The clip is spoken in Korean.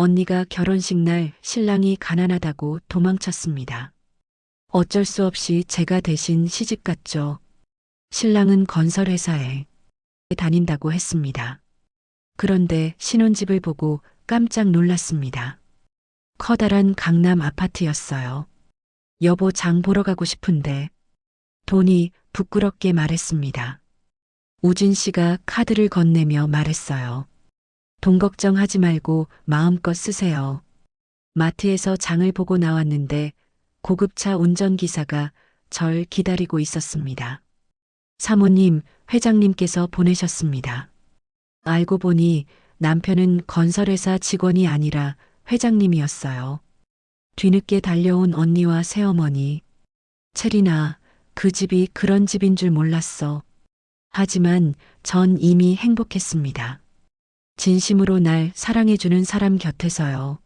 언니가 결혼식 날 신랑이 가난하다고 도망쳤습니다. 어쩔 수 없이 제가 대신 시집 갔죠. 신랑은 건설회사에 다닌다고 했습니다. 그런데 신혼집을 보고 깜짝 놀랐습니다. 커다란 강남 아파트였어요. 여보 장 보러 가고 싶은데 돈이 부끄럽게 말했습니다. 우진 씨가 카드를 건네며 말했어요. 돈 걱정하지 말고 마음껏 쓰세요. 마트에서 장을 보고 나왔는데 고급차 운전기사가 절 기다리고 있었습니다. 사모님, 회장님께서 보내셨습니다. 알고 보니 남편은 건설회사 직원이 아니라 회장님이었어요. 뒤늦게 달려온 언니와 새어머니. 체리나, 그 집이 그런 집인 줄 몰랐어. 하지만 전 이미 행복했습니다. 진심으로 날 사랑해주는 사람 곁에서요.